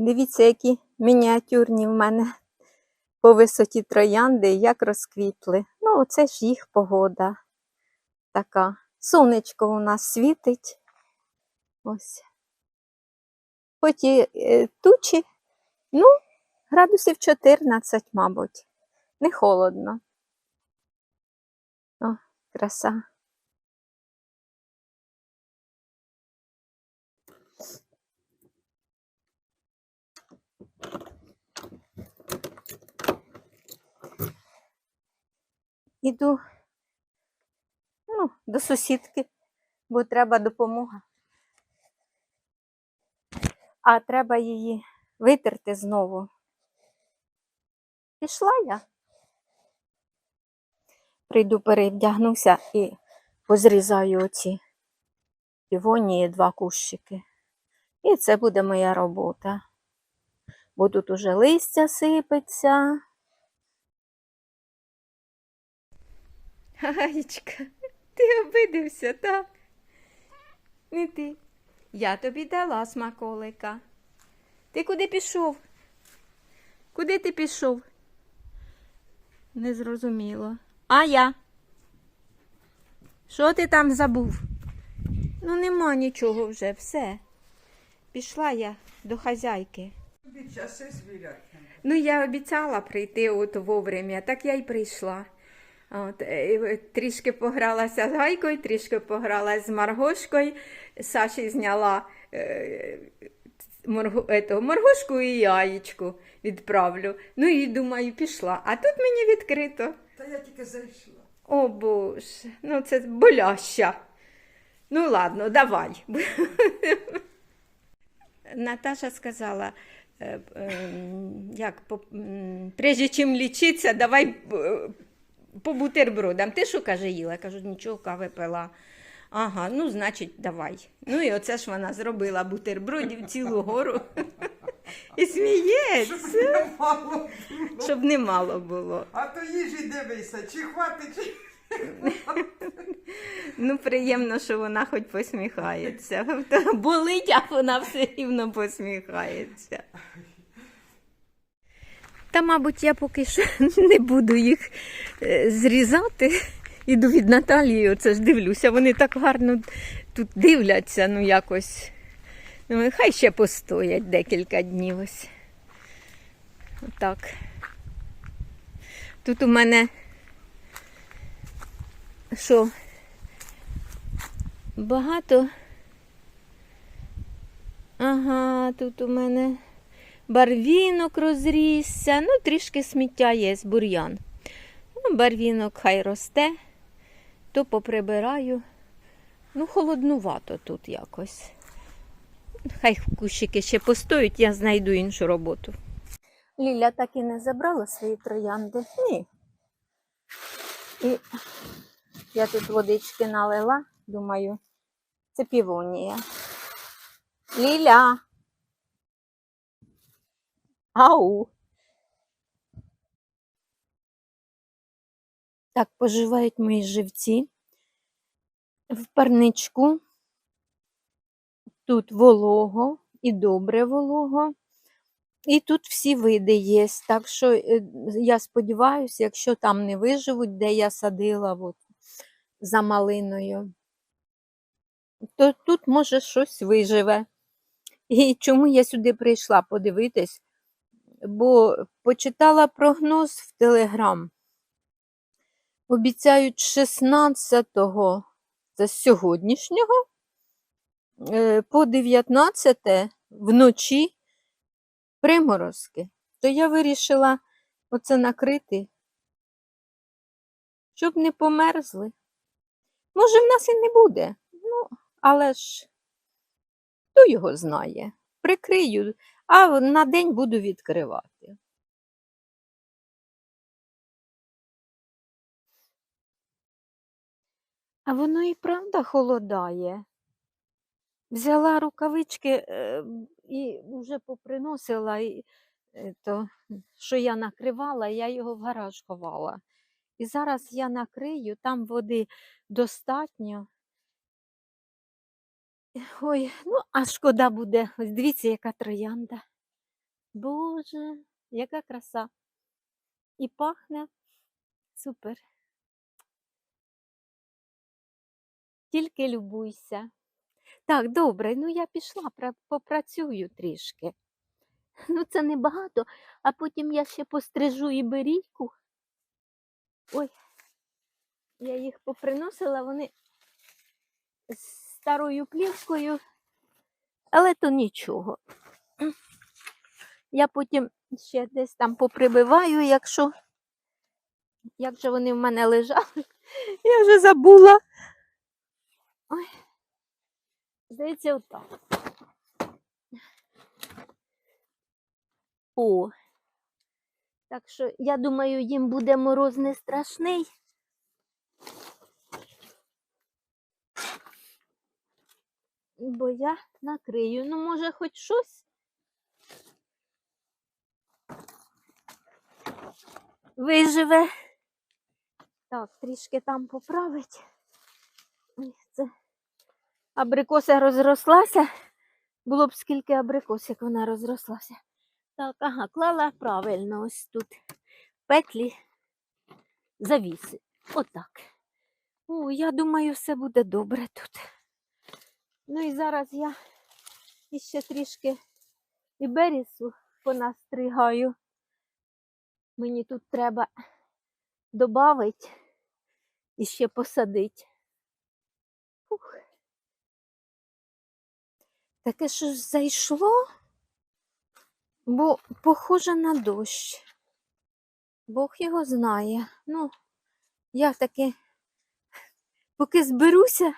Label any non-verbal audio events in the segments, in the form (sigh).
Дивіться, які мініатюрні в мене по висоті троянди, як розквітли. Ну, оце ж їх погода така. Сонечко у нас світить. Ось. Хоч і е, тучі, ну, градусів 14, мабуть. Не холодно. О, краса. Іду ну, до сусідки, бо треба допомога. А треба її витерти знову. Пішла я. Прийду, перевдягнуся і позрізаю оці півонії два кущики. І це буде моя робота. Бо тут уже листя сипеться. Гаєчка, ти обидився, так? Не ти. Я тобі дала смаколика. Ти куди пішов? Куди ти пішов? Не зрозуміло. А я? Що ти там забув? Ну, нема нічого вже, все. Пішла я до хазяйки. Ну, я обіцяла прийти от вовремя, так я й прийшла. От, е, трішки погралася з Гайкою, трішки погралася з Маргошкою. Саші зняла е, моргу, моргошку і яєчку відправлю. Ну і думаю, пішла. А тут мені відкрито. Та я тільки зайшла. О Боже, ну це боляща. Ну ладно, давай. (laughs) Наташа сказала, е, е, як, прежде чим лічитися, давай е, по бутербродам. Ти що каже, їла? Я кажу, нічого, кави пила. Ага, ну значить, давай. Ну і оце ж вона зробила бутербродів цілу гору. І сміється, щоб не мало було. А то їжі дивися, чи хватить, чи. Ну, приємно, що вона хоч посміхається. Болить, а вона все рівно посміхається. Та, мабуть, я поки що (laughs) не буду їх е, зрізати. Іду від Наталії, оце ж дивлюся. Вони так гарно тут дивляться, ну якось. Ну, хай ще постоять декілька днів ось. Отак. Тут у мене що багато. Ага, тут у мене барвінок розрісся. Ну, трішки сміття є, бур'ян. Ну, барвінок хай росте, то поприбираю. Ну, холоднувато тут якось. Хай кущики ще постоють, я знайду іншу роботу. Ліля так і не забрала свої троянди. Ні. І я тут водички налила, думаю, це півонія. Ліля. Ау. Так поживають мої живці. В парничку. Тут волого і добре волого. І тут всі види є. Так що е, я сподіваюся, якщо там не виживуть, де я садила от, за малиною, то тут може щось виживе. І чому я сюди прийшла подивитись? Бо почитала прогноз в Телеграм. Обіцяють 16-го, це сьогоднішнього, е, по 19 вночі приморозки. То я вирішила оце накрити, щоб не померзли. Може, в нас і не буде, ну, але ж хто його знає. Прикрию, а на день буду відкривати. А воно і правда холодає. Взяла рукавички е, і вже поприносила, і, е, то, що я накривала, я його в гараж ховала. І зараз я накрию, там води достатньо. Ой, ну, а шкода буде. Ось дивіться, яка троянда. Боже, яка краса. І пахне супер. Тільки любуйся. Так, добре, ну я пішла, попрацюю трішки. Ну, це небагато, а потім я ще пострижу і берійку. Ой, я їх поприносила, вони з старою плівкою, але то нічого. Я потім ще десь там поприбиваю, якщо як же вони в мене лежали, я вже забула. Ой. Здається, отак. О. Так що, я думаю, їм буде мороз не страшний. Бо я накрию. Ну, може, хоч щось. Виживе. Так, трішки там поправить. Це абрикоса розрослася. Було б скільки абрикос, як вона розрослася. Так, ага, клала правильно ось тут. Петлі завіси. Отак. О, я думаю, все буде добре тут. Ну і зараз я іще трішки і берісу понастригаю. Мені тут треба додати і ще посадити. Таке щось зайшло, бо похоже на дощ. Бог його знає. Ну, я таки, поки зберуся,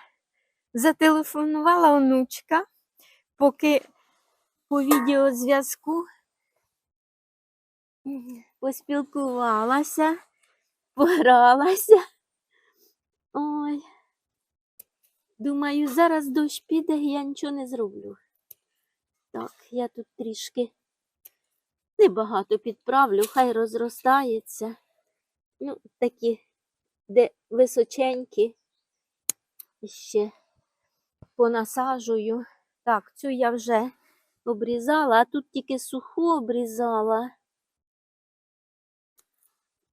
зателефонувала онучка, поки по відеозв'язку поспілкувалася, погралася. Ой. Думаю, зараз дощ піде, я нічого не зроблю. Так, я тут трішки небагато підправлю, хай розростається. Ну, такі, де височенькі, ще понасажую. Так, цю я вже обрізала, а тут тільки суху обрізала.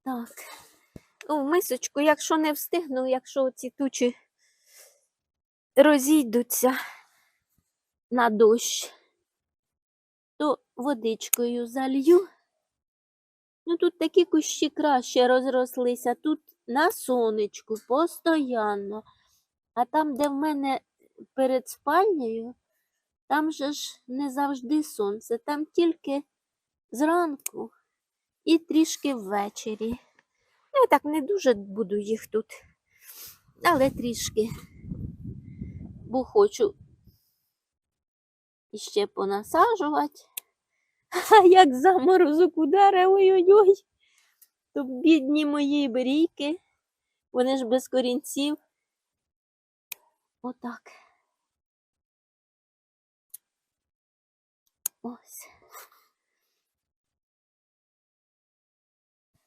Так. У мисочку, якщо не встигну, якщо ці тучі розійдуться на дощ, то водичкою залью. Ну, тут такі кущі краще розрослися. Тут на сонечку постоянно. А там, де в мене перед спальнею, там же ж не завжди сонце, там тільки зранку і трішки ввечері. Я так не дуже буду їх тут, але трішки, бо хочу іще понасаджувати. (laughs) А як заморозок ударе, ой-ой-ой, то бідні мої берійки, вони ж без корінців. Отак. Ось.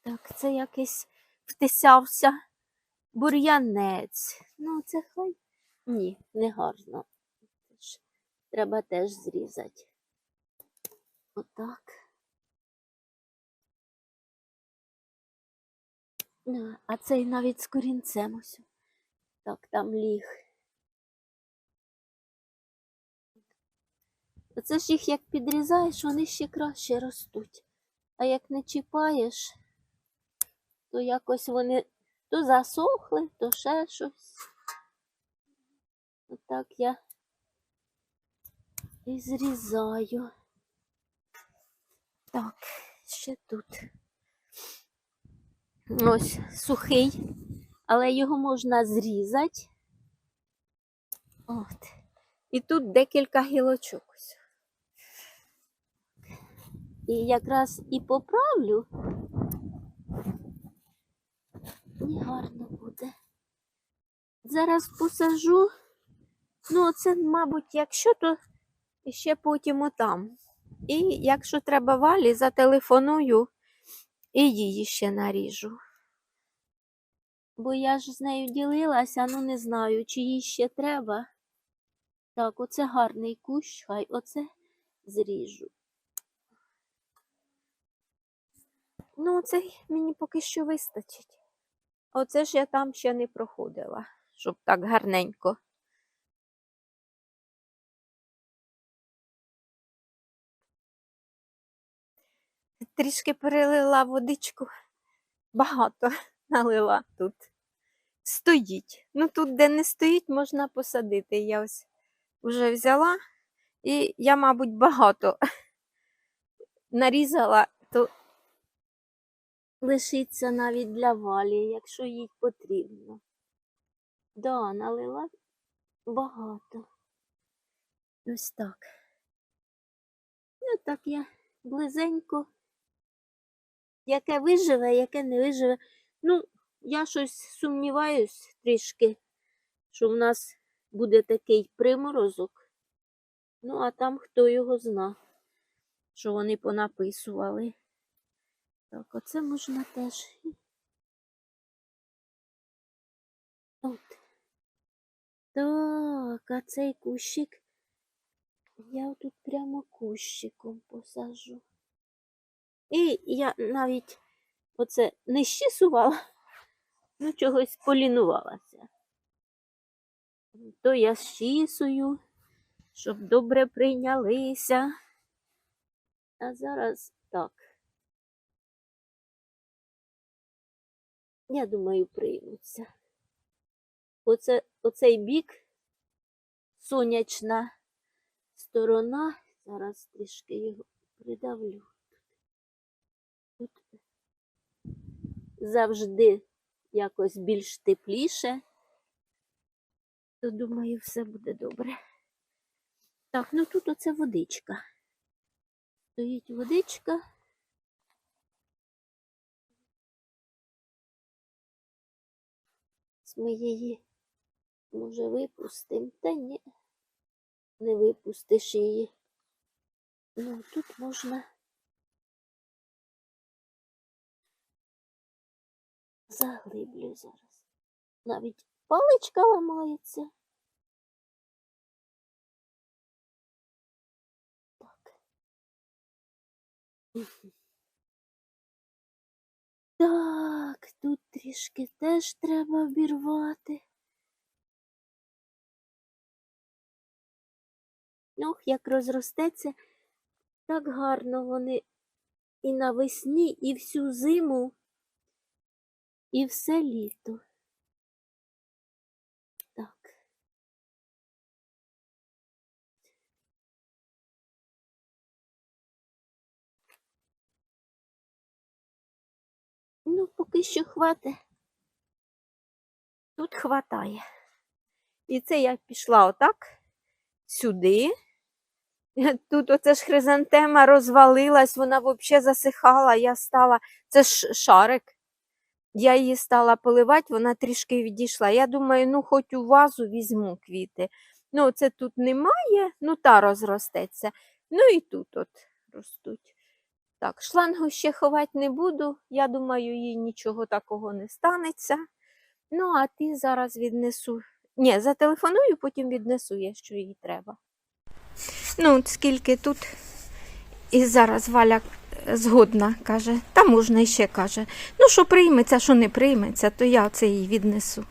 Так, це якийсь втисявся бур'янець. Ну, це хай. Ні, не гарно. Треба теж зрізати. Отак. А, цей навіть з корінцем ось. Так, там ліг. Оце ж їх як підрізаєш, вони ще краще ростуть. А як не чіпаєш, то якось вони то засохли, то ще щось. Отак я і зрізаю. Так, ще тут. Ось сухий, але його можна зрізати. От. І тут декілька гілочок. ось. І якраз і поправлю. І гарно буде. Зараз посажу. Ну, це, мабуть, якщо, то ще потім отам. І якщо треба валі, зателефоную і її ще наріжу. Бо я ж з нею ділилася, ну не знаю, чи їй ще треба. Так, оце гарний кущ, хай оце зріжу. Ну, це мені поки що вистачить. Оце ж я там ще не проходила, щоб так гарненько. Трішки перелила водичку. Багато (laughs) налила тут. Стоїть. Ну тут, де не стоїть, можна посадити. Я ось вже взяла і я, мабуть, багато (laughs) нарізала, то лишиться навіть для валі, якщо їй потрібно. Да, налила багато. Ось так. Ну, так я близенько. Яке виживе, яке не виживе. Ну, я щось сумніваюсь трішки, що в нас буде такий приморозок. Ну, а там хто його зна, що вони понаписували. Так, оце можна теж. От. Так, а цей кущик я тут прямо кущиком посажу. І я навіть оце не щісувала, (laughs) ну чогось полінувалася. То я щісую, щоб добре прийнялися. А зараз так. Я думаю, приймуться. Оце, оцей бік, сонячна сторона. Зараз трішки його придавлю. Тут завжди якось більш тепліше, то думаю, все буде добре. Так, ну тут оце водичка. Стоїть водичка. Ми її, може, випустимо, та ні, не випустиш її. Ну, тут можна заглиблю зараз. Навіть паличка ламається. Так. Так, тут трішки теж треба обірвати. Ох, як розростеться, так гарно вони і навесні, і всю зиму, і все літо. Ну, поки що хватить. Тут хватає. І це я пішла отак сюди. Тут оце ж хризантема розвалилась, вона взагалі засихала. Я стала, це ж шарик. Я її стала поливати, вона трішки відійшла. Я думаю, ну хоч у вазу візьму квіти. Ну, це тут немає, ну та розростеться. Ну і тут от ростуть. Так, шлангу ще ховати не буду. Я думаю, їй нічого такого не станеться. Ну, а ти зараз віднесу. Ні, зателефоную, потім віднесу, якщо їй треба. Ну, от скільки тут. І зараз Валя е, згодна каже, та можна іще каже. Ну, що прийметься, що не прийметься, то я це їй віднесу.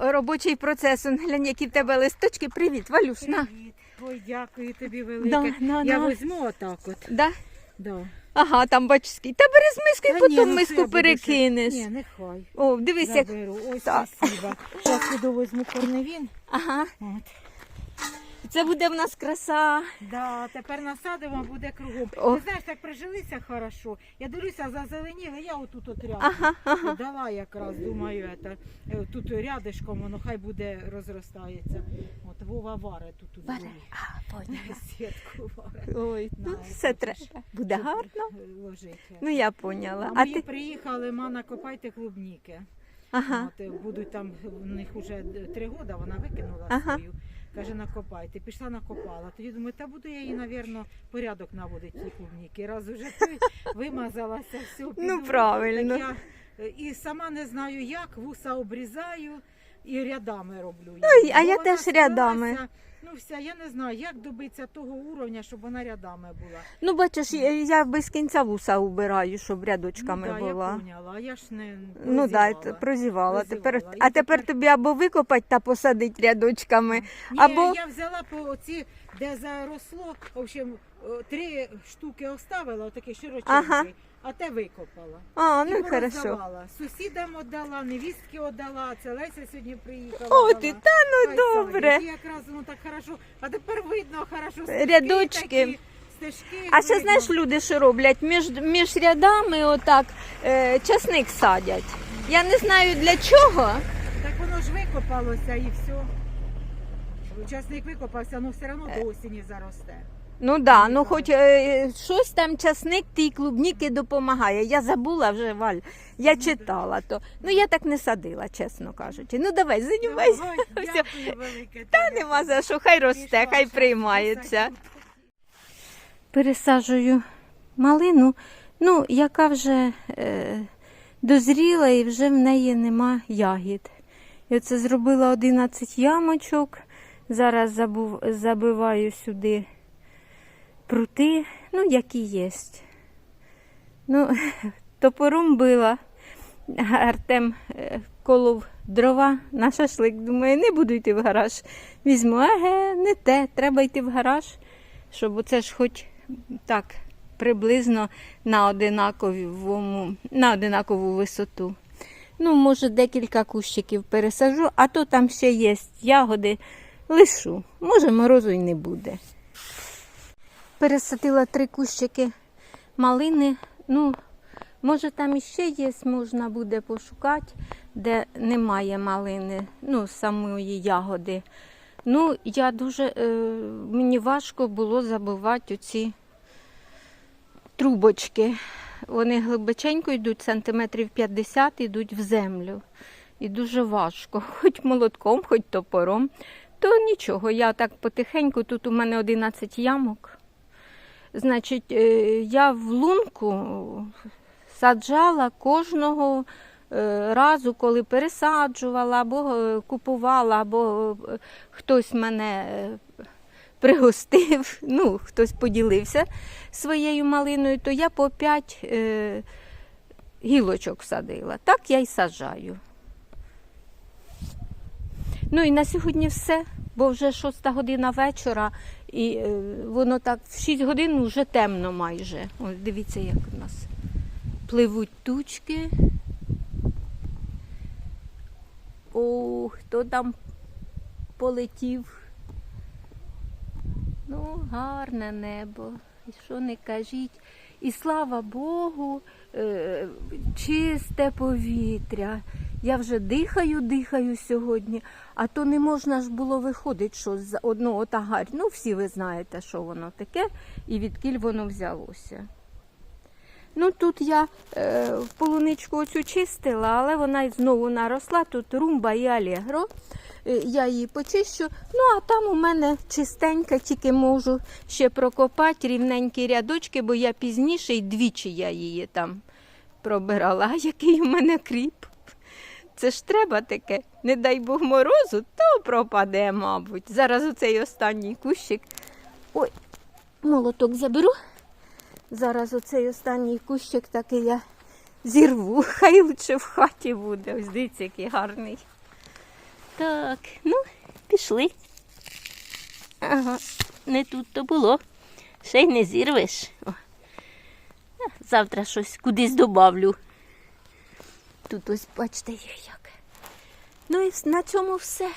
робочий процес, он, глянь, які в тебе листочки. Привіт, Валюш, на. Привіт. Ой, дякую тобі велике. Да, на, Я на. візьму отак от. Да? Да. Ага, там бач скільки. Та бери з миски, Та ні, потім ну, я миску буду ще- перекинеш. Ні, нехай. О, дивись, як. Заберу. Ой, Так. спасибо. Зараз піду візьму корневін. Ага. От. Це буде в нас краса. Да, тепер насадимо, буде кругом. О. Ти знаєш, так прижилися хорошо. Я дивлюся, зазеленіли, я отут от рядом. Ага, ага. Дала якраз, думаю, это, е, тут рядишком воно хай буде розростається. От Вова варе тут у дворі. А, поняла. (laughs) Сітку варе. Ой, ну На, все треба. Буде гарно. е, Ложити. Ну я поняла. А А мої ти. приїхали, мана, копайте клубніки. Ага. От, е, будуть там, в них вже три роки, вона викинула Ага. свою. Каже, накопайте. Пішла накопала. Тоді думаю, та буду я їй, навірно, порядок наводити ті клубніки. Раз уже вимазалася, все. Ну правильно. Так я е, і сама не знаю як, вуса обрізаю і рядами роблю. їх. Ну, а Бо я вона теж рядами. схилилася, Ну все, я не знаю, як добитися того уровня, щоб вона рядами була. Ну, бачиш, я, я без кінця вуса убираю, щоб рядочками ну, да, була. Я поняла, а я ж не Ну да, прозівала. прозівала. Тепер, Прозівала. А тепер тепер- тобі або викопати та посадити рядочками. Ні, Або- я взяла по оці, де заросло, в общем, три штуки оставила, отакі широченькі, Ага. А те викопала. А, І ну хорошо. пороздавала. Сусідам віддала, невістки віддала, це Леся сьогодні приїхала. О, ти та ну добре. І якраз воно так хорошо, а тепер видно хорошо стежки Рядочки. такі, стежки А ще видно. знаєш, люди що роблять? Між, між рядами отак е, часник садять. Я не знаю для чого. Так воно ж викопалося і все. Часник викопався, але все одно до осені заросте. Ну да, ну хоч е, щось там часник тій клубніки допомагає. Я забула вже, Валь. Я читала то. Ну я так не садила, чесно кажучи. Ну давай, займайся. Ой, Все. (laughs) Дякую велике. Та нема за що, хай росте, хай приймається. Пересаджую малину, ну, яка вже е, дозріла і вже в неї нема ягід. І оце зробила 11 ямочок. Зараз забув, забиваю сюди прути, ну, які є. Ну, (laughs) топором била. Артем е, колов дрова на шашлик. Думаю, не буду йти в гараж. Візьму, еге, не те, треба йти в гараж, щоб оце ж хоч так приблизно на одинаковому, на одинакову висоту. Ну, може, декілька кущиків пересажу, а то там ще є ягоди, лишу. Може, морозу й не буде. Пересадила три кущики малини. Ну, може, там іще є, можна буде пошукати, де немає малини, ну, самої ягоди. Ну, я дуже, е, мені важко було забивати оці трубочки. Вони глибоченько йдуть, сантиметрів 50 йдуть в землю. І дуже важко, (laughs) хоч молотком, хоч топором. То нічого, я так потихеньку, тут у мене 11 ямок. Значить, е, я в лунку саджала кожного е, разу, коли пересаджувала, або е, купувала, або хтось мене пригостив, (laughs) ну, хтось поділився своєю малиною, то я по 5 е, гілочок садила. Так я й саджаю. Ну і на сьогодні все, бо вже 6 година вечора, і е, воно так в 6 годин вже темно майже. Ось дивіться, як у нас пливуть тучки. О, хто там полетів? Ну, гарне небо. І що не кажіть. І слава Богу, е, чисте повітря. Я вже дихаю, дихаю сьогодні, а то не можна ж було виходити, що з одного тагарь. Ну, всі ви знаєте, що воно таке і відкіль воно взялося. Ну, тут я е, полуничку оцю чистила, але вона знову наросла. Тут румба і алегро. Е, Я її почищу. Ну, а там у мене чистенька, тільки можу ще прокопати рівненькі рядочки, бо я пізніше і двічі я її там пробирала. (laughs) Який у мене кріп? Це ж треба таке. Не дай Бог морозу, то пропаде, мабуть. Зараз оцей останній кущик. Ой, молоток заберу. Зараз оцей останній кущик такий я зірву. (laughs) Хай лучше в хаті буде. Ось дивіться, який гарний. Так, ну, пішли. Ага, не тут то було. Ще й не зірвеш. О. Завтра щось кудись добавлю. Тут ось бачите як. Ну і на цьому все.